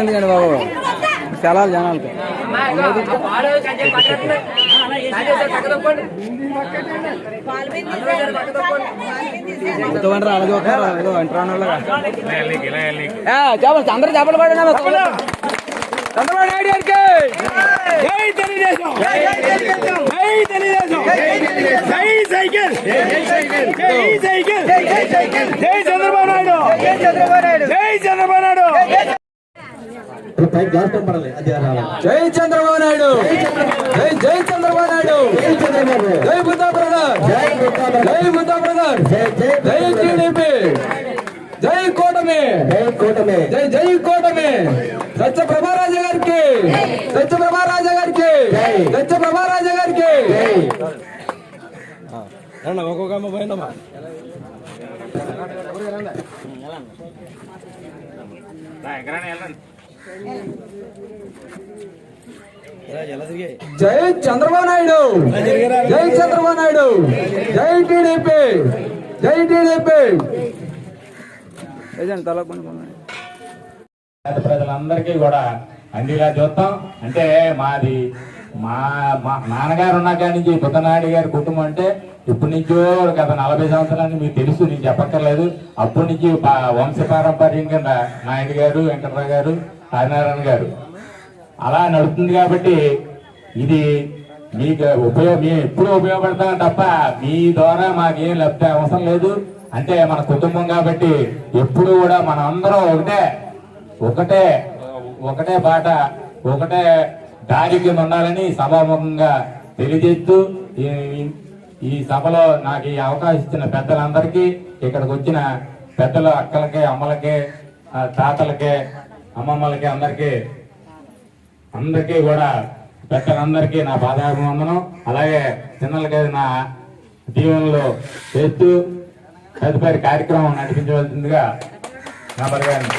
ఎందుకండి బాబు సెలవులు జనాలకి చెప్పండి అందరూ చేపలు పడినా చంద్రబాబు నాయుడు గారికి జై తెలుగుదేశం జై తెలుగుదేశం జై సైకిల్ జై సైకిల్ జై సైకిల్ జై చంద్రబాబు నాయుడు పైకి జాస్తం పడాలి అది జై చంద్రబాబు నాయుడు. జై జై చంద్రబాబు నాయుడు. జై బుద్ధా బ్రదర్. జై బుద్ధా బ్రదర్. జై జై జై టీడీపీ. జై కూటమి. జై కూటమి. జై జై కూటమి. సత్య ప్రభారాజా గారికి. సత్య ప్రభారాజా గారికి. సత్య ప్రభారాజా గారికి. ఒక్కొక్క పోయిందమ్మా. జై చంద్రబాబు నాయుడు! జై చంద్రబాబు నాయుడు! జై టీడీపీ! జై టీడీపీ! ప్రజలందరికీ కూడా అందిలా చూస్తాం. అంటే మాది మా మా నాన్నగారు ఉన్న కాడి నుంచి బుద్ధనాయుడు గారి కుటుంబం అంటే ఇప్పటి నుంచో గత నలభై సంవత్సరాలు మీకు తెలుసు నేను చెప్పక్కర్లేదు. అప్పటి నుంచి పా- వంశ పారంపర్యం కింద నాయుడు గారు వెంకటరావు గారు ఆదినారాయణ గారు. అలా నడుస్తుంది కాబట్టి ఇది మీకు ఉపయోగ మేము ఎప్పుడు ఉపయోగపడతాం తప్ప మీ ద్వారా మాకేం లబ్ధి అవసరం లేదు. అంటే మన కుటుంబం కాబట్టి ఎప్పుడు కూడా మన అందరం ఒకటే ఒకటే ఒకటే బాట ఒకటే దారి కింద ఉండాలని సభాముఖంగా తెలియజేస్తూ ఈ- సభలో నాకు ఈ అవకాశం ఇచ్చిన పెద్దలందరికీ ఇక్కడికి వచ్చిన పెద్దల అక్కలకి అమ్మలకి తాతలకే తాతలకి అమ్మమ్మలకి అందరికీ అందరికీ కూడా పెద్దలందరికీ నా పాదాభివందనం. అలాగే చిన్నలకి నా దీవెనలు చేస్తూ తదుపరి కార్యక్రమం నడిపించవలసిందిగా నా పరిగారిని